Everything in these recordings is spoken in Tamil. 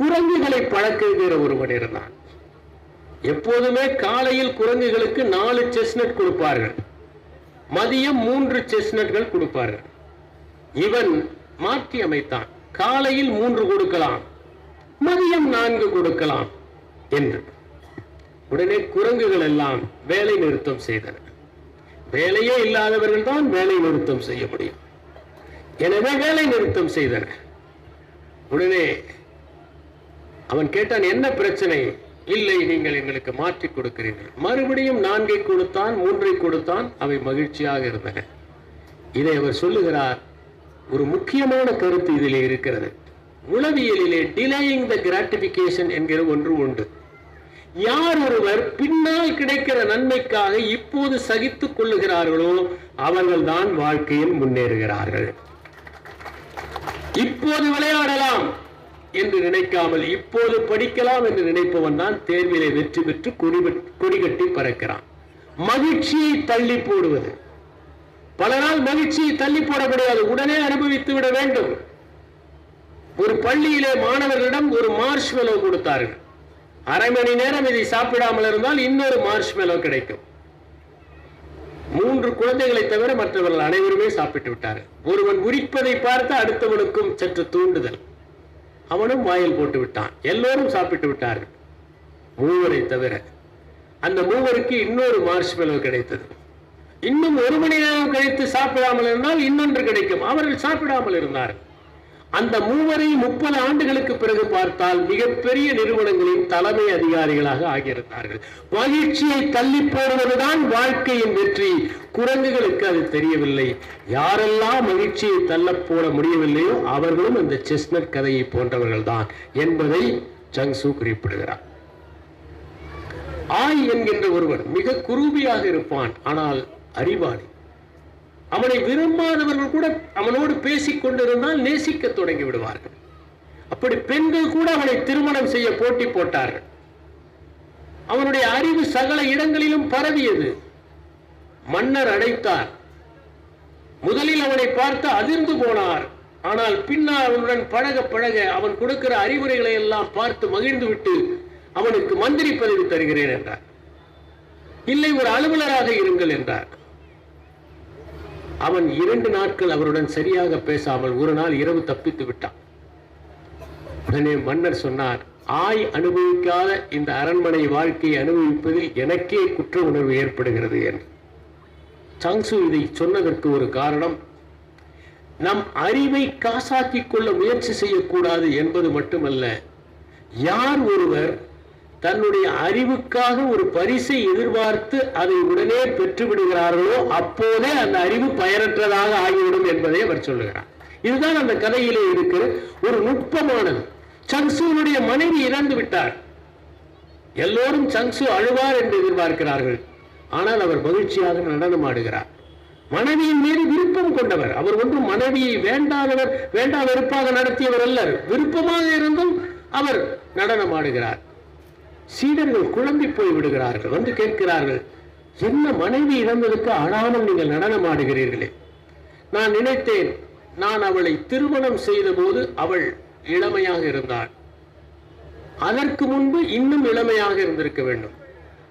குரங்குகளை பழக்குகிற ஒருவன் இருந்தான். எப்போதுமே காலையில் குரங்குகளுக்கு நாலு செஸ்னட் கொடுப்பார்கள். மதியம் மூன்று செஸ்னட்கள் கொடுப்பார்கள். இவன் மாற்றி அமைத்தான். காலையில் மூன்று கொடுக்கலாம் மதியம் நான்கு கொடுக்கலாம் என்று. உடனே குரங்குகள் எல்லாம் வேலை நிறுத்தம் செய்தன. வேலையே இல்லாதவர்கள் தான் வேலை நிறுத்தம் செய்ய முடியும். எனவே வேலை நிறுத்தம் செய்தன. உடனே அவன் கேட்டான் என்ன பிரச்சனை? இல்லை நீங்கள் எங்களுக்கு மாற்றி கொடுக்கிறீர்கள். மறுபடியும் நான்கை கொடுத்தான் மூன்றை கொடுத்தான். அவை மகிழ்ச்சியாக இருந்தன. இதை அவர் சொல்லுகிறார். ஒரு முக்கியமான கருத்து இதிலே இருக்கிறது. உளவியலிலே டிலேயிங் த கிராட்டிபிகேஷன் என்கிற ஒன்று உண்டு. யார் ஒருவர் பின்னால் கிடைக்கிற நன்மைக்காக இப்போது சகித்துக் கொள்ளுகிறார்களோ அவர்கள்தான் வாழ்க்கையில் முன்னேறுகிறார்கள். இப்போது விளையாடலாம். என்று நினைக்காமல் இப்போது படிக்கலாம் என்று நினைப்பவன் தான் தேர்விலே வெற்றி பெற்று கொடிகட்டி பறக்கிறான். மகிழ்ச்சியை தள்ளி போடுவது. பலரால் மகிழ்ச்சியை தள்ளி போட முடியாது. உடனே அனுபவித்து விட வேண்டும். ஒரு பள்ளியிலே மாணவர்களிடம் ஒரு மார்ஷ்மெலோ கொடுத்தார்கள். அரை மணி நேரம் இதை சாப்பிடாமல் இருந்தால் இன்னொரு மார்ஷ்மெலோ கிடைக்கும். மூன்று குழந்தைகளை தவிர மற்றவர்கள் அனைவருமே சாப்பிட்டு விட்டார்கள். ஒருவன் உரிப்பதை பார்த்து அடுத்தவனுக்கும் சற்று தூண்டுதல். அவனும் வாயில் போட்டு விட்டான். எல்லோரும் சாப்பிட்டு விட்டார்கள். மூவரை தவிர அந்த மூவருக்கு இன்னொரு மார்ஷ்மெலோ கிடைத்தது. இன்னும் ஒரு மணி நேரம் கழித்து சாப்பிடாமல் இருந்தால் இன்னொன்று கிடைக்கும். அவர்கள் சாப்பிடாமல் இருந்தார்கள். அந்த மூவரை முப்பது ஆண்டுகளுக்கு பிறகு பார்த்தால் மிகப்பெரிய நிறுவனங்களின் தலைமை அதிகாரிகளாக ஆகியிருந்தார்கள். மகிழ்ச்சியை தள்ளி போடுவதுதான் வாழ்க்கையின் வெற்றி. குரங்குகளுக்கு அது தெரியவில்லை. யாரெல்லாம் மகிழ்ச்சியை தள்ள போட முடியவில்லையோ அவர்களும் அந்த செஸ்னட் கதையை போன்றவர்கள் தான் என்பதை ஜங்சு குறிப்பிடுகிறார். ஆய் என்கின்ற ஒருவர் மிக குரூபியாக இருப்பான் ஆனால் அறிவாளி. அவனை விரும்பாதவர்கள் கூட அவனோடு பேசிக் கொண்டிருந்தால் நேசிக்க தொடங்கி விடுவார்கள். அப்படி பெண்கள் கூட அவனை திருமணம் செய்ய போட்டி போட்டார்கள். அவனுடைய அறிவு சகல இடங்களிலும் பரவியது. மன்னர் அடைத்தார். முதலில் அவனை பார்த்து அதிர்ந்து போனார். ஆனால் பின்னால் அவனுடன் பழக பழக அவன் கொடுக்கிற அறிவுரைகளை எல்லாம் பார்த்து மகிழ்ந்து விட்டு அவனுக்கு மந்திரி பதவி தருகிறேன் என்றார். இல்லை ஒரு அலுவலராக இருங்கள் என்றார். அவன் இரண்டு நாட்கள் அவருடன் சரியாக பேசாமல் ஒரு நாள் இரவு தப்பித்து விட்டான். உடனே மன்னர் சொன்னார் ஆய் அனுபவிக்காத இந்த அரண்மனை வாழ்க்கையை அனுபவிப்பதில் எனக்கே குற்ற உணர்வு ஏற்படுகிறது என்று. சாங்சு இதை சொன்னதற்கு ஒரு காரணம் நம் அறிவை காசாக்கிக் கொள்ள முயற்சி செய்யக்கூடாது என்பது மட்டுமல்ல யார் ஒருவர் தன்னுடைய அறிவுக்காக ஒரு பரிசை எதிர்பார்த்து அதை உடனே பெற்றுவிடுகிறார்களோ அப்போதே அந்த அறிவு பயனற்றதாக ஆகிவிடும் என்பதை அவர் சொல்லுகிறார். இதுதான் அந்த கதையிலே இருக்கிற ஒரு நுட்பமானது. சங்சுனுடைய மனைவி இறந்து விட்டார். எல்லோரும் சங்சு அழுவார் என்று எதிர்பார்க்கிறார்கள். ஆனால் அவர் மகிழ்ச்சியாக நடனமாடுகிறார் மனைவியின் மீது விருப்பம் கொண்டவர். அவர் ஒன்றும் மனைவியை வேண்டாதவர் வேண்டா வெறுப்பாக நடத்தியவர் அல்லர். விருப்பமாக இருந்தும் அவர் நடனமாடுகிறார் சீடர்கள் குழம்பி போய் விடுகிறார்கள் வந்து கேட்கிறார்கள். என்ன மனைவி இழந்ததுக்கு அழாமல் நீங்கள் நடனம் ஆடுகிறீர்களே. நான் நினைத்தேன் நான் அவளை திருமணம் செய்த போது அவள் இளமையாக இருந்தாள். அதற்கு முன்பு இன்னும் இளமையாக இருந்திருக்க வேண்டும்.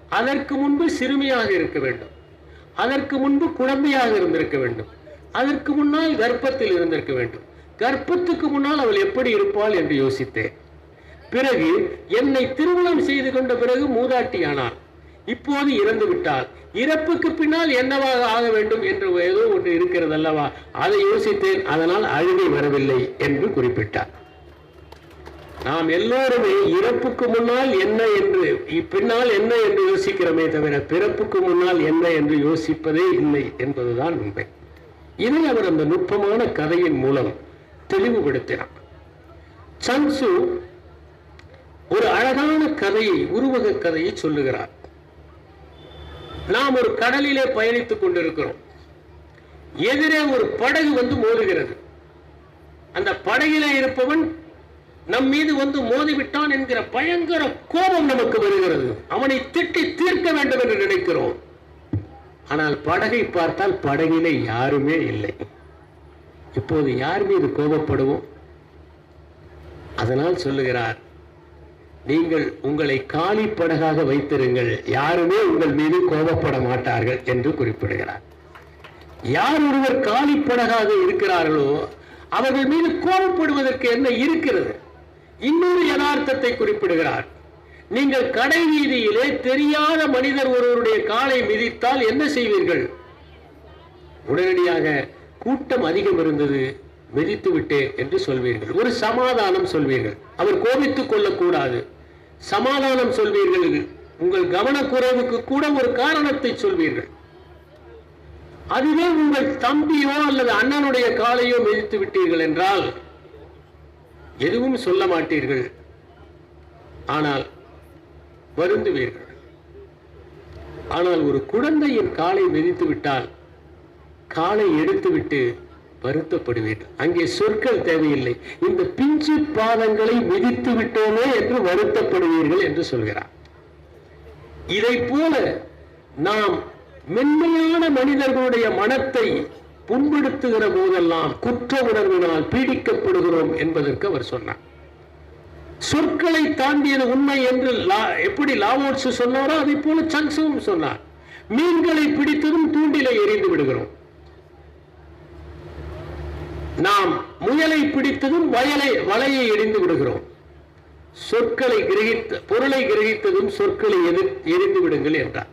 அதற்கு முன்பு சிறுமியாக இருக்க வேண்டும். அதற்கு முன்பு குழந்தையாக இருந்திருக்க வேண்டும். அதற்கு முன்னால் கர்ப்பத்தில் இருந்திருக்க வேண்டும். கர்ப்பத்துக்கு முன்னால் அவள் எப்படி இருப்பாள் என்று யோசித்தேன். பிறகு என்னை திருமணம் செய்து கொண்ட பிறகு மூதாட்டியானாள் இப்போது இறந்து விட்டார். இறப்புக்கு பின்னால் என்னவாக ஆக வேண்டும் என்று ஏதோ ஒன்று இருக்கிறது அல்லவா அதை யோசித்தேன். அதனால் அழுகை வரவில்லை என்று குறிப்பிட்டார். நாம் எல்லோருமே இறப்புக்கு முன்னால் என்ன என்று பின்னால் என்ன என்று யோசிக்கிறோமே தவிர பிறப்புக்கு முன்னால் என்ன என்று யோசிப்பதே இல்லை என்பதுதான் உண்மை. இதை அவர் அந்த நுட்பமான கதையின் மூலம் தெளிவுபடுத்தினார். சன்சு ஒரு அழகான கதையை உருவக கதையை சொல்லுகிறார். நாம் ஒரு கடலிலே பயணித்துக் கொண்டிருக்கிறோம். எதிரே ஒரு படகு வந்து மோதுகிறது. அந்த படகிலே இருப்பவன் நம் மீது வந்து மோதிவிட்டான் என்கிற பயங்கர கோபம் நமக்கு வருகிறது. அவனை திட்டி தீர்க்க வேண்டும் என்று நினைக்கிறோம். ஆனால் படகை பார்த்தால் படகிலே யாருமே இல்லை. இப்போது யார் மீது கோபப்படுவோம்? அதனால் சொல்லுகிறார் நீங்கள் உங்களை காலிப்படகாக வைத்திருங்கள். யாருமே உங்கள் மீது கோபப்பட மாட்டார்கள் என்று குறிப்பிடுகிறார். யார் ஒருவர் காலிப்படகாக இருக்கிறார்களோ அவர்கள் மீது கோபப்படுவதற்கு என்ன இருக்கிறது? இன்னொரு யதார்த்தத்தை குறிப்பிடுகிறார். நீங்கள் கடை வீதியிலே தெரியாத மனிதர் ஒருவருடைய காலை மிதித்தால் என்ன செய்வீர்கள்? உடனடியாக கூட்டம் அதிகம் இருந்தது மிதித்து விட்டேன் என்று சொல்வீர்கள். ஒரு சமாதானம் சொல்வீர்கள். அவர் கோபித்துக் கொள்ளக்கூடாது. சமாதானம் சொல்வீர்கள் உங்கள் கவனக்குறைவுக்கு கூட ஒரு காரணத்தை சொல்வீர்கள். அதுவே உங்கள் தம்பியோ அல்லது அண்ணனுடைய காலையோ மிதித்து விட்டீர்கள் என்றால் எதுவும் சொல்ல மாட்டீர்கள். ஆனால் வருந்துவீர்கள். ஆனால் ஒரு குழந்தையின் காலை மிதித்து விட்டால் காலை எடுத்துவிட்டு வருத்தப்படுவீர்கள் அங்கே சொற்கள் தேவையில்லை. இந்த பிஞ்சு பாதங்களை மிதித்து விட்டோமே என்று வருத்தப்படுவீர்கள் என்று சொல்கிறார். இதை போல நாம் மென்மையான மனிதர்களுடைய மனத்தை புண்படுத்துகிற போதெல்லாம் குற்ற உணர்வினால் பீடிக்கப்படுகிறோம் என்பதற்கு அவர் சொன்னார். சொற்களை தாண்டியது உண்மை என்று லா- எப்படி லாவோட்ஸ் சொன்னாரோ அதை போல சங்சுவும் சொன்னார். மீன்களை பிடித்ததும் தூண்டிலை எறிந்து விடுகிறோம். நாம் முயலை பிடித்ததும் வயலை வலையை எரிந்து விடுகிறோம். சொற்களை கிரகித்த பொருளை கிரகித்ததும் சொற்களை எரிந்து விடுங்கள் என்றார்.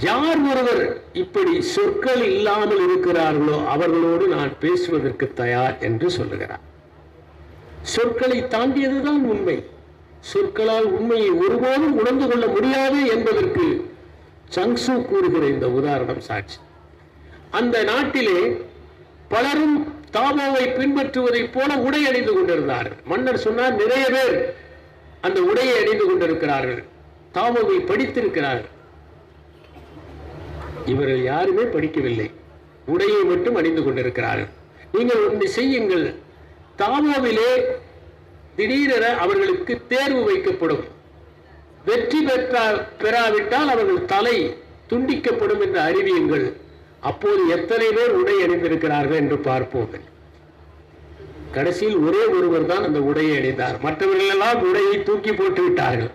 யார் ஒருவர் இப்படி சொற்கள் இல்லாமல் இருக்கிறார்களோ அவர்களோடு நான் பேசுவதற்கு தயார் என்று சொல்லுகிறார். சொற்களை தாண்டியதுதான் உண்மை. சொற்களால் உண்மையை ஒருபோதும் உணர்ந்து கொள்ள முடியாது என்பதற்கு சங்சு கூறுகிற இந்த உதாரணம் சாட்சி. அந்த நாட்டிலே பலரும் தாமோவை பின்பற்றுவதைப் போல உடை அணிந்து கொண்டிருந்தார்கள் மன்னர் சொன்னார் நிறைய பேர் அந்த உடையை அணிந்து கொண்டிருக்கிறார்கள். தாமோவை படித்திருக்கிறார்கள் இவர்கள் யாருமே படிக்கவில்லை. உடையை மட்டும் அணிந்து கொண்டிருக்கிறார்கள். நீங்கள் ஒன்று செய்யுங்கள். தாமோவிலே திடீரென அவர்களுக்கு தேர்வு வைக்கப்படும். வெற்றி பெற்றா பெறாவிட்டால் அவர்கள் தலை துண்டிக்கப்படும் என்று அறிவியுங்கள். அப்போது எத்தனை பேர் உடை அணிந்திருக்கிறார்கள் என்று பார்ப்போம் கடைசியில் ஒரே ஒருவர் தான் அந்த உடையை அணிந்தார். மற்றவர்கள் எல்லாம் உடையை தூக்கி போட்டு விட்டார்கள்.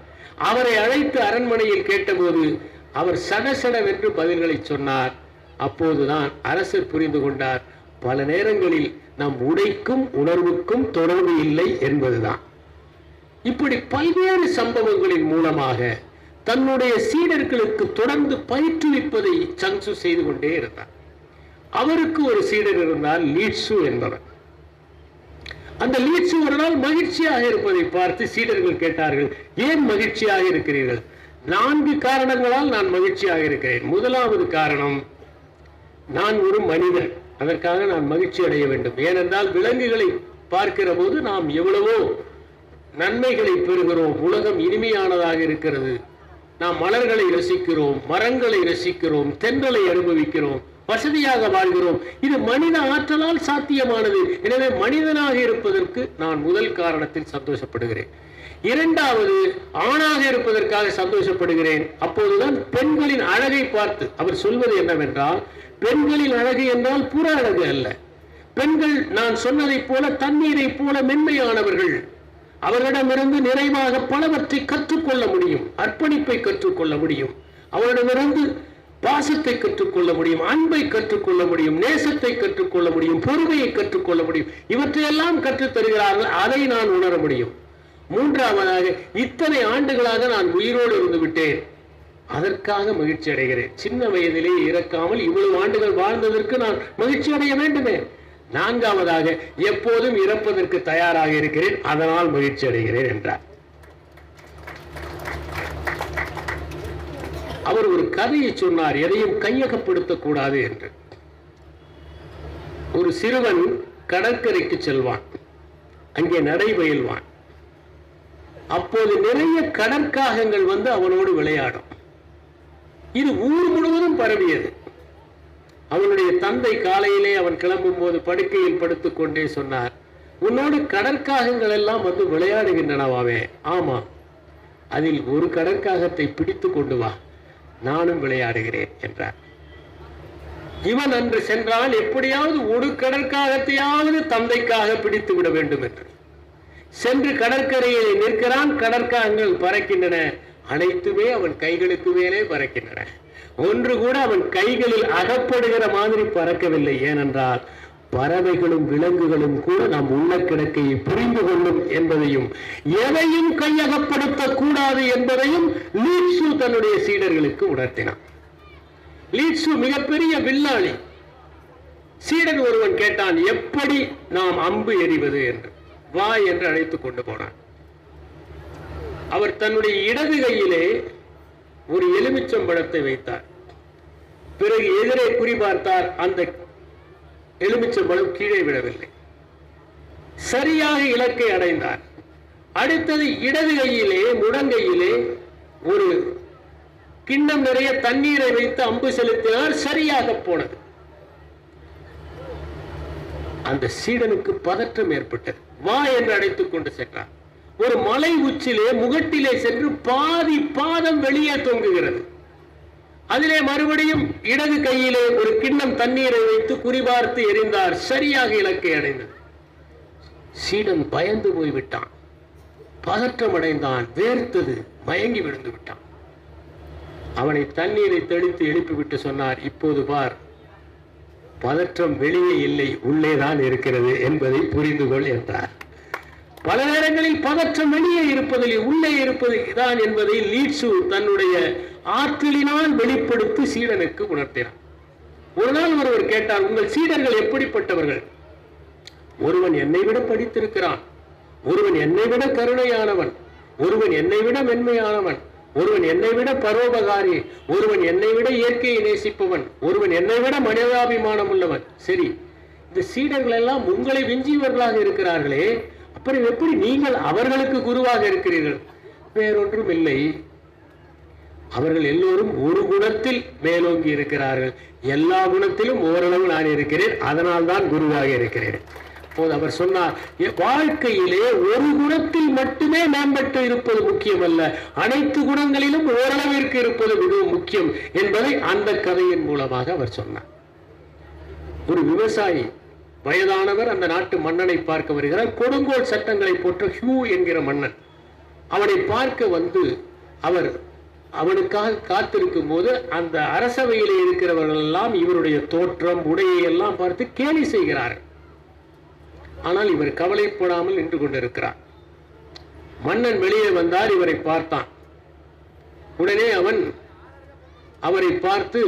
அவரை அழைத்து அரண்மனையில் கேட்டபோது அவர் சடசடவென்று பதில்களை சொன்னார். அப்போதுதான் அரசர் புரிந்து கொண்டார் பல நேரங்களில் நம் உடைக்கும் உணர்வுக்கும் தொடர்பு இல்லை என்பதுதான். இப்படி பல்வேறு சம்பவங்களின் மூலமாக தன்னுடைய சீடர்களுக்கு தொடர்ந்து பயிற்றுவிப்பதை சங்சு செய்து கொண்டே இருந்தார். அவருக்கு ஒரு சீடர் இருந்தால் லீட்சு என்பவர். அந்த லீட்சு ஒரு நாள் மகிழ்ச்சியாக இருப்பதை பார்த்து சீடர்கள் கேட்டார்கள் ஏன் மகிழ்ச்சியாக இருக்கிறீர்கள்? நான்கு காரணங்களால் நான் மகிழ்ச்சியாக இருக்கிறேன். முதலாவது காரணம் நான் ஒரு மனிதன். அதற்காக நான் மகிழ்ச்சி அடைய வேண்டும். ஏனென்றால் விலங்குகளை பார்க்கிற போது நாம் எவ்வளவோ நன்மைகளை பெறுகிறோம். உலகம் இனிமையானதாக இருக்கிறது. நாம் மலர்களை ரசிக்கிறோம் மரங்களை ரசிக்கிறோம் தென்றலை அனுபவிக்கிறோம் வசதியாக வாழ்கிறோம். இது மனித ஆற்றலால் சாத்தியமானது. எனவே மனிதனாக இருப்பதற்கு நான் முதல் காரணத்தில் சந்தோஷப்படுகிறேன். இரண்டாவது ஆணாக இருப்பதற்காக சந்தோஷப்படுகிறேன். அப்போதுதான் பெண்களின் அழகை பார்த்து அவர் சொல்வது என்னவென்றால் பெண்களின் அழகு என்றால் புற அழகு அல்ல. பெண்கள் நான் சொன்னதைப் போல தண்ணீரைப் போல மென்மையானவர்கள். அவரிடமிருந்து நிறைவாக பலவற்றை கற்றுக்கொள்ள முடியும். அர்ப்பணிப்பை கற்றுக்கொள்ள முடியும். அவரிடமிருந்து பாசத்தை கற்றுக்கொள்ள முடியும். அன்பை கற்றுக்கொள்ள முடியும். நேசத்தை கற்றுக்கொள்ள முடியும். பொறுமையை கற்றுக்கொள்ள முடியும். இவற்றையெல்லாம் கற்றுத் தருகிறார்கள். அதை நான் உணர முடியும். மூன்றாவதாக இத்தனை ஆண்டுகளாக நான் உயிரோடு இருந்து விட்டேன். அதற்காக மகிழ்ச்சி அடைகிறேன். சின்ன வயதிலே இறக்காமல் இவ்வளவு ஆண்டுகள் வாழ்ந்ததற்கு நான் மகிழ்ச்சி அடைய வேண்டுமே. நான்காவதாக எப்போதும் இறப்பதற்கு தயாராக இருக்கிறேன் அதனால் மகிழ்ச்சி அடைகிறேன் என்றார். அவர் ஒரு கதையை சொன்னார் எதையும் கையகப்படுத்தக்கூடாது என்று. ஒரு சிறுவன் கடற்கரைக்கு செல்வான் அங்கே நடைபயில்வான் அப்போது நிறைய கடற்காகங்கள் வந்து அவனோடு விளையாடும். இது ஊர் முழுவதும் பரவியது. அவனுடைய தந்தை காலையிலே அவன் கிளம்பும் போது படுக்கையில் படுத்துக் கொண்டே சொன்னார் உன்னோடு கடற்காகங்கள் எல்லாம் வந்து விளையாடுகின்றனவாவே ஆமா அதில் ஒரு கடற்காகத்தை பிடித்து கொண்டு வா நானும் விளையாடுகிறேன் என்றார். இவன் அன்று சென்றால் எப்படியாவது ஒரு கடற்காகத்தையாவது தந்தைக்காக பிடித்து விட வேண்டும் என்று. சென்று கடற்கரையில் நிற்கிறான் கடற்காகங்கள் பறக்கின்றன அனைத்துமே அவன் கைகளுக்கு மேலே பறக்கின்றன. ஒன்று கூட அவன் கைகளில் அகப்படுகிற மாதிரி பறக்கவில்லை. ஏனென்றால் பறவைகளும் விலங்குகளும் கூட நம் உள்ள கிடக்கையை புரிந்து கொள்ளும் என்பதையும் எதையும் கையகப்படுத்த கூடாது என்பதையும் லீட்சு தன்னுடைய சீடர்களுக்கு உணர்த்தினான். லீட்சு மிகப்பெரிய வில்லாளி. சீடன் ஒருவன் கேட்டான் எப்படி நாம் அம்பு எறிவது? என்று. வா என்று அழைத்துக் கொண்டு போனான். அவர் தன்னுடைய இடது கையிலே ஒரு எலுமிச்சம்பழத்தை வைத்தார். பிறகு எதிரே குறிபார்த்தார் அந்த எலுமிச்சம்பழம் கீழே விழவில்லை. சரியாக இலக்கை அடைந்தார். அடுத்தது இடது கையிலே முடங்கையிலே ஒரு கிண்ணம் நிறைய தண்ணீரை வைத்து அம்பு செலுத்தினார் சரியாக போனது. அந்த சீடனுக்கு பதற்றம் ஏற்பட்டது. வா என்று அழைத்துக் கொண்டு சென்றார். ஒரு மலை உச்சிலே முகட்டிலே சென்று பாதி பாதம் வெளியே தொங்குகிறது. அதிலே மறுபடியும் இடது கையிலே ஒரு கிண்ணம் தண்ணீரை வைத்து குறிபார்த்து எறிந்தார் சரியாக இலக்கை அடைந்தது. சீடன் பயந்து போய்விட்டான். பதற்றம் அடைந்தான் வேர்த்தது மயங்கி விழுந்து விட்டான். அவனை தண்ணீரை தெளித்து எழுப்பிவிட்டு சொன்னார் இப்போது பார். பதற்றம் வெளியே இல்லை. உள்ளேதான் இருக்கிறது என்பதை புரிந்து கொள் என்றார். பல நேரங்களில் பதற்றம் வெளியே இருப்பதில் உள்ளே இருப்பது தான் என்பதை லீட்சு தன்னுடைய ஆற்றலினால் வெளிப்படுத்தி சீடனுக்கு உணர்த்தினார் ஒரு நாள் ஒருவர் கேட்டார் உங்கள் சீடர்கள் எப்படிப்பட்டவர்கள்? ஒருவன் என்னை விட படித்திருக்கிறான். ஒருவன் என்னை விட கருணையானவன். ஒருவன் என்னை விட மென்மையானவன். ஒருவன் என்னை விட பரோபகாரி. ஒருவன் என்னை விட இயற்கையை நேசிப்பவன். ஒருவன் என்னை விட மனிதாபிமானம் உள்ளவன் சரி இந்த சீடர்கள் எல்லாம் உங்களை விஞ்சியவர்களாக இருக்கிறார்களே. அப்புறம் எப்படி நீங்கள் அவர்களுக்கு குருவாக இருக்கிறீர்கள்? வேறொன்றும் இல்லை அவர்கள் எல்லோரும் ஒரு குணத்தில் மேலோங்கி இருக்கிறார்கள். எல்லா குணத்திலும் ஓரளவு நான் இருக்கிறேன். அதனால் தான் குருவாக இருக்கிறேன். அப்போது அவர் சொன்னார் வாழ்க்கையிலே ஒரு குணத்தில் மட்டுமே மேம்பட்டு இருப்பது முக்கியமல்ல. அனைத்து குணங்களிலும் ஓரளவிற்கு இருப்பது மிகவும் முக்கியம் என்பதை அந்த கதையின் மூலமாக அவர் சொன்னார். ஒரு விவசாயி வயதானவர் அந்த நாட்டு மன்னனை பார்க்க வருகிறார். கொடுங்கோல் சட்டங்களை போற்ற ஹியூ என்கிற மன்னன். அவனை பார்க்க வந்து அவர் அவனுக்காக காத்திருக்கும் போது அந்த அரசவையில் இருக்கிறவர்கள் எல்லாம் இவருடைய தோற்றம் உடையை எல்லாம் பார்த்து கேலி செய்கிறார்கள் ஆனால் இவர் கவலைப்படாமல் நின்று கொண்டிருக்கிறார். மன்னன் வெளியே வந்தார் இவரை பார்த்தான். உடனே அவன் அவரை பார்த்து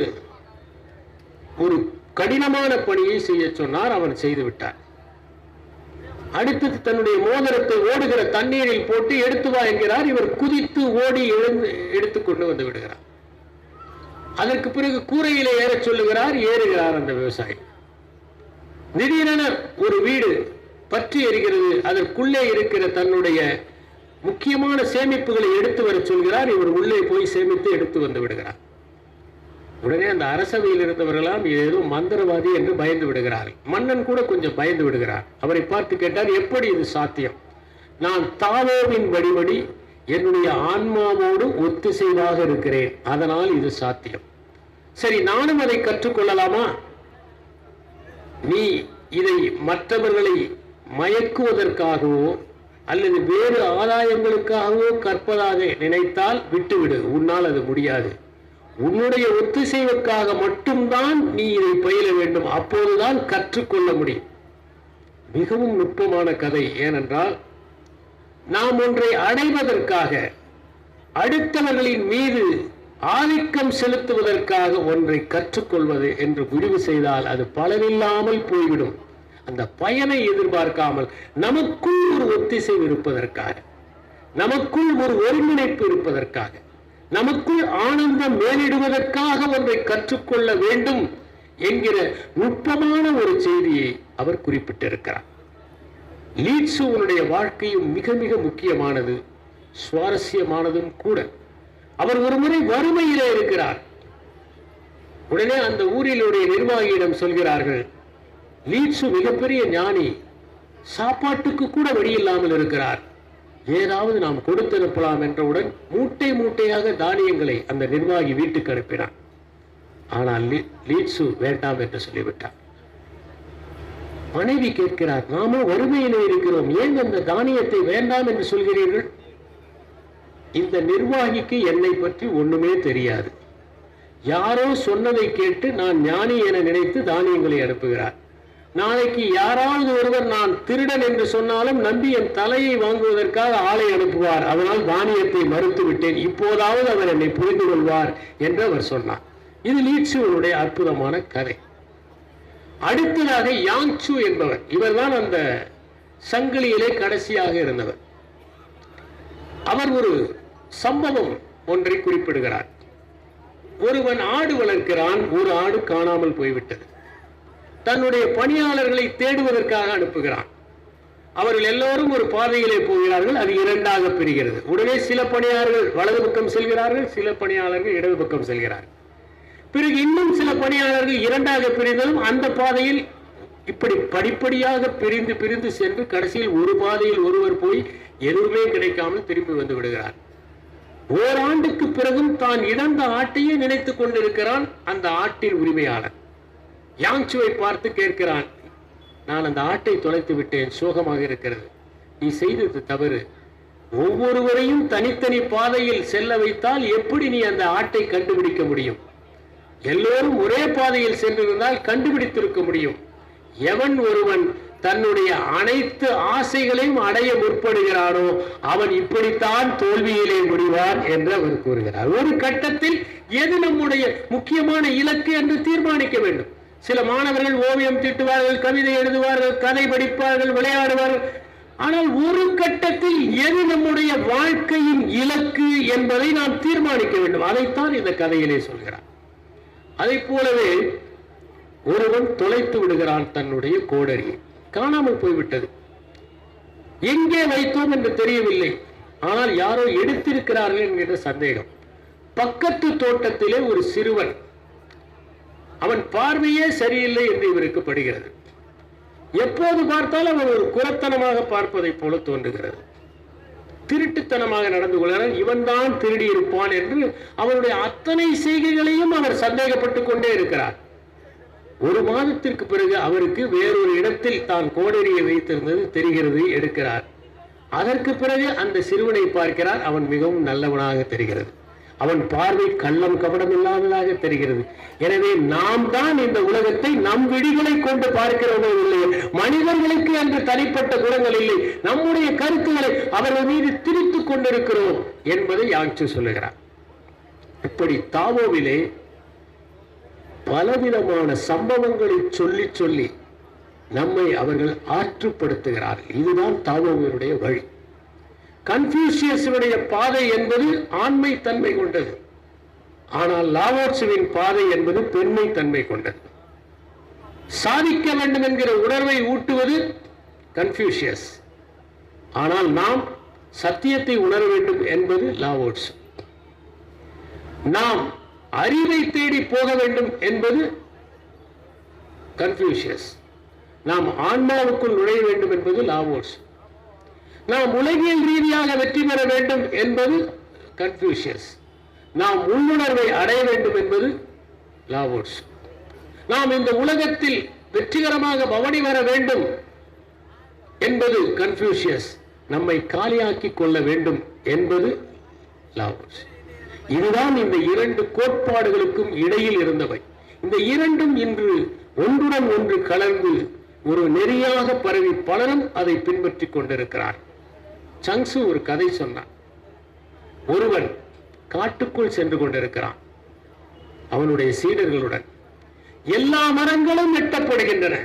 ஒரு கடினமான பணியை செய்ய சொன்னார் அவன் செய்து விட்டார் அடுத்து தன்னுடைய மோதிரத்தை ஓடுகிற தண்ணீரில் போட்டு எடுத்து வா என்கிறார். இவர் குதித்து ஓடி எழுந்து எடுத்து கொண்டு வந்து விடுகிறார். அதற்கு பிறகு கூரையிலே ஏறச் சொல்லுகிறார் ஏறுகிறார் அந்த விவசாயி. திடீரென ஒரு வீடு பற்றி எரிகிறது. அதற்குள்ளே இருக்கிற தன்னுடைய முக்கியமான சேமிப்புகளை எடுத்து வர சொல்கிறார். இவர் உள்ளே போய் சேமித்து எடுத்து வந்து விடுகிறார். உடனே அந்த அரசவையில் இருந்தவர்களாம் ஏதோ மந்திரவாதி என்று பயந்து விடுகிறார்கள். மன்னன் கூட கொஞ்சம் பயந்து விடுகிறார். அவரை பார்த்து கேட்டார் எப்படி இது சாத்தியம்? நான் தாவோவின் வழிபடி என்னுடைய ஆன்மாவோடு ஒத்திசைவாக இருக்கிறேன். அதனால் இது சாத்தியம். சரி நானும் அதை கற்றுக்கொள்ளலாமா? நீ இதை மற்றவர்களை மயக்குவதற்காகவோ அல்லது வேறு ஆதாயங்களுக்காகவோ கற்பதாக நினைத்தால் விட்டுவிடு. உன்னால் அது முடியாது. உன்னுடைய ஒத்திசைவுக்காக மட்டும்தான் நீ இதை பயில வேண்டும். அப்போதுதான் கற்றுக்கொள்ள முடியும். மிகவும் நுட்பமான கதை. ஏனென்றால் நாம் ஒன்றை அடைவதற்காக அடுத்தவர்களின் மீது ஆதிக்கம் செலுத்துவதற்காக ஒன்றை கற்றுக்கொள்வது என்று முடிவு செய்தால் அது பலனில்லாமல் போய்விடும். அந்த பயனை எதிர்பார்க்காமல் நமக்குள் ஒரு ஒத்திசைவு இருப்பதற்காக நமக்குள் ஒரு ஒருங்கிணைப்பு இருப்பதற்காக நமக்குள் ஆனந்தம் மேலிடுவதற்காக ஒன்றை கற்றுக்கொள்ள வேண்டும் என்கிற நுட்பமான ஒரு செய்தியை அவர் குறிப்பிட்டிருக்கிறார். லீட்சுவனுடைய வாழ்க்கையும் மிக மிக முக்கியமானது சுவாரஸ்யமானதும் கூட. அவர் ஒரு முறை வறுமையிலே இருக்கிறார். உடனே அந்த ஊரிலுடைய நிர்வாகியிடம் சொல்கிறார்கள் லீட்சு மிகப்பெரிய ஞானி சாப்பாட்டுக்கு கூட வழி இல்லாமல் இருக்கிறார். ஏதாவது நாம் கொடுத்திருக்கலாம் என்றவுடன் மூட்டை மூட்டையாக தானியங்களை அந்த நிர்வாகி வீட்டுக்கு அனுப்பினான். ஆனால் லீட்ஸு வேண்டாம் என்று சொல்லிவிட்டார் மனைவி கேட்கிறார் நாம வறுமையிலே இருக்கிறோம். ஏன் அந்த தானியத்தை வேண்டாம் என்று சொல்கிறீர்கள்? இந்த நிர்வாகிக்கு என்னை பற்றி ஒண்ணுமே தெரியாது. யாரோ சொன்னதை கேட்டு நான் ஞானி என நினைத்து தானியங்களை அனுப்புகிறார். நாளைக்கு யாராவது ஒருவர் நான் திருடன் என்று சொன்னாலும் நம்பி என் தலையை வாங்குவதற்காக ஆளை அனுப்புவார். அதனால் தானியத்தை மறுத்து விட்டேன் இப்போதாவது அவர் என்னை புரிந்து கொள்வார் என்று அவர் சொன்னார். இது லீட்சுவனுடைய அற்புதமான கதை. அடுத்ததாக யாங்சு என்பவர். இவர்தான் அந்த சங்கிலியிலே கடைசியாக இருந்தவர். அவர் ஒரு சம்பவம் ஒன்றை குறிப்பிடுகிறார். ஒருவன் ஆடு வளர்க்கிறான் ஒரு ஆடு காணாமல் போய்விட்டது. தன்னுடைய பணியாளர்களை தேடுவதற்காக அனுப்புகிறான். அவர்கள் எல்லோரும் ஒரு பாதையிலே போகிறார்கள் அது இரண்டாக பிரிகிறது. உடனே சில பணியாளர்கள் வலது பக்கம் செல்கிறார்கள் சில பணியாளர்கள் இடது பக்கம் செல்கிறார்கள். பிறகு இன்னும் சில பணியாளர்கள் இரண்டாக பிரிந்தாலும் அந்த பாதையில் இப்படி படிப்படியாக பிரிந்து பிரிந்து சென்று கடைசியில் ஒரு பாதையில் ஒருவர் போய் எதுவுமே கிடைக்காமல் திரும்பி வந்து விடுகிறார். ஓராண்டுக்கு பிறகும் தான் இழந்த ஆட்டையே நினைத்துக் கொண்டிருக்கிறான் அந்த ஆட்டின் உரிமையாளர். யாங்சுவை பார்த்து கேட்கிறான் நான் அந்த ஆட்டை தொலைத்து விட்டேன் சோகமாக இருக்கிறது. நீ செய்தது தவறு. ஒவ்வொருவரையும் தனித்தனி பாதையில் செல்ல வைத்தால் எப்படி நீ அந்த ஆட்டை கண்டுபிடிக்க முடியும்? எல்லோரும் ஒரே பாதையில் சென்றிருந்தால் கண்டுபிடித்திருக்க முடியும். எவன் ஒருவன் தன்னுடைய அனைத்து ஆசைகளையும் அடைய முற்படுகிறானோ அவன் இப்படித்தான் தோல்வியிலே முடிவான் என்று அவர் கூறுகிறார். ஒரு கட்டத்தில் எது நம்முடைய முக்கியமான இலக்கு என்று தீர்மானிக்க வேண்டும்? சில மாணவர்கள் ஓவியம் தீட்டுவார்கள் கவிதை எழுதுவார்கள் கதை படிப்பார்கள் விளையாடுவார்கள். ஆனால் ஒரு கட்டத்தில் எது நம்முடைய வாழ்க்கையின் இலக்கு என்பதை நாம் தீர்மானிக்க வேண்டும். அதைத்தான் இந்த கதையிலே சொல்கிறார். அதை போலவே ஒருவன் தொலைத்து விடுகிறான் தன்னுடைய கோடரியை. காணாமல் போய்விட்டது. எங்கே வைத்தோம் என்று தெரியவில்லை. ஆனால் யாரோ எடுத்திருக்கிறார்கள் என்கிற சந்தேகம். பக்கத்து தோட்டத்திலே ஒரு சிறுவன் அவன் பார்வையே சரியில்லை என்று இவருக்கு படுகிறது. எப்போது பார்த்தாலும் அவன் ஒரு குரத்தனமாக பார்ப்பதைப் போல தோன்றுகிறது. திருட்டுத்தனமாக நடந்து கொள்கிறான். இவன்தான் திருடி இருப்பான் என்று அவனுடைய அத்தனை செய்கைகளையும் அவர் சந்தேகப்பட்டுக் கொண்டே இருக்கிறார். ஒரு மாதத்திற்கு பிறகு அவருக்கு வேறொரு இடத்தில் தான் கோடரியை வைத்திருந்தது தெரிகிறது எடுக்கிறார். அதற்கு பிறகு அந்த சிறுவனை பார்க்கிறார். அவன் மிகவும் நல்லவனாக தெரிகிறது. அவன் பார்வை கள்ளம் கபடம் இல்லாததாக தெரிகிறது. எனவே நாம் தான் இந்த உலகத்தை நம் விடிகளை கொண்டு பார்க்கிறோமோ இல்லை மனிதர்களுக்கு என்று தனிப்பட்ட குணங்கள் இல்லை. நம்முடைய கருத்துக்களை அவர்கள் மீது திரித்துக் கொண்டிருக்கிறோம் என்பதை யாங்சு சொல்லுகிறார். இப்படி தாவோவிலே பலவிதமான சம்பவங்களை சொல்லி சொல்லி நம்மை அவர்கள் ஆற்றுப்படுத்துகிறார்கள். இதுதான் தாவோவினுடைய வழி. கன்ஃபியூசியஸுடைய பாதை என்பது ஆண்மை தன்மை கொண்டது. ஆனால் லாவோட்சுவின் பாதை என்பது பெண்மை தன்மை கொண்டது. சாதிக்க வேண்டும் என்கிற உணர்வை ஊட்டுவது கன்ஃபியூஷியஸ் ஆனால் நாம் சத்தியத்தை உணர வேண்டும் என்பது லாவோட்ஸ் நாம் அறிவை தேடி போக வேண்டும் என்பது கன்ஃபியூஷியஸ் நாம் ஆன்மாவுக்குள் நுழைய வேண்டும் என்பது லாவோட்ஸ் நாம் உலகியல் ரீதியாக வெற்றி பெற வேண்டும் என்பது கன்ஃபியூஷியஸ் நாம் உள்ளுணர்வை அடைய வேண்டும் என்பது லாவோட்ஸ் நாம் இந்த உலகத்தில் வெற்றிகரமாக பவனி வர வேண்டும் என்பது கன்ஃபியூஷியஸ் நம்மை காலியாக்கி கொள்ள வேண்டும் என்பது லாவோட்ஸ் இதுதான் இந்த இரண்டு கோட்பாடுகளுக்கும் இடையில் இருந்தவை. இந்த இரண்டும் இன்று ஒன்றுடன் ஒன்று கலந்து ஒரு நெறியாக பரவி பலரும் அதை பின்பற்றிக் கொண்டிருக்கிறார் சங்சு ஒரு கதை சொன்னான். ஒருவன் காட்டுக்குள் சென்று கொண்டிருக்கிறான். அவனுடைய சீடர்களுடன் எல்லா மரங்களும் வெட்டப்படுகின்றன.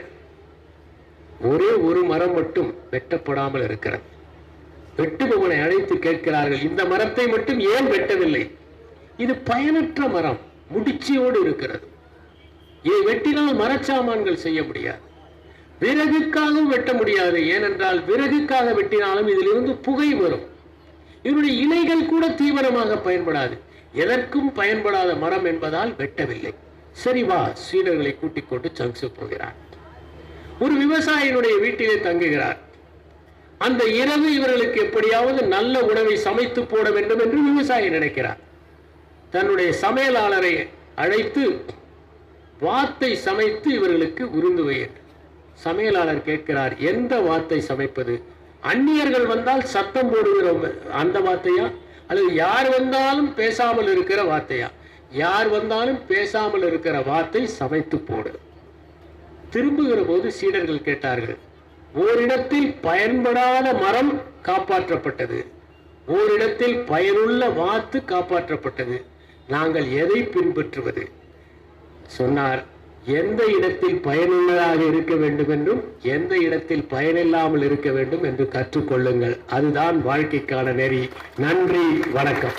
ஒரே ஒரு மரம் மட்டும் வெட்டப்படாமல் இருக்கிறது. வெட்டுபவனை அழைத்து கேட்கிறார்கள் இந்த மரத்தை மட்டும் ஏன் வெட்டவில்லை? இது பயனற்ற மரம் முடிச்சியோடு இருக்கிறது. இதை வெட்டினால் மரச்சாமான்கள் செய்ய முடியாது. விறகுக்காகவும் வெட்ட முடியாது. ஏனென்றால் விறகுக்காக வெட்டினாலும் இதிலிருந்து புகை வரும். இதனுடைய இலைகள் கூட தீவிரமாக பயன்படாது. எதற்கும் பயன்படாத மரம் என்பதால் வெட்டவில்லை. சரி வா சீடர்களை கூட்டிக் கொண்டு சங்சு போகிறார். ஒரு விவசாயினுடைய வீட்டிலே தங்குகிறார். அந்த இரவு இவர்களுக்கு எப்படியாவது நல்ல உணவை சமைத்து போட வேண்டும் என்று விவசாயி நினைக்கிறார். தன்னுடைய சமையலாளரை அழைத்து வாத்தை சமைத்து இவர்களுக்கு விருந்து வைக்கிறார் சமையலாளர் கேட்கிறார் எந்த வார்த்தை சமைப்பது? அந்நியர்கள் வந்தால் சத்தம் போடுகிற அந்த வார்த்தையா? அல்லது யார் வந்தாலும் பேசாமல் இருக்கிற வார்த்தையா? யார் வந்தாலும் பேசாமல் இருக்கிற வார்த்தை சமைத்து போடு. திரும்புகிற போது சீடர்கள் கேட்டார்கள் ஓரிடத்தில் பயன்படாத மரம் காப்பாற்றப்பட்டது. ஓரிடத்தில் பயனுள்ள வாத்து காப்பாற்றப்பட்டது. நாங்கள் எதை பின்பற்றுவது? சொன்னார் எந்த இடத்தில் பயனுள்ளதாக இருக்க வேண்டும் என்றும் எந்த இடத்தில் பயனில்லாமல் இருக்க வேண்டும் என்று கற்றுக்கொள்ளுங்கள். அதுதான் வாழ்க்கைக்கான நெறி. நன்றி வணக்கம்.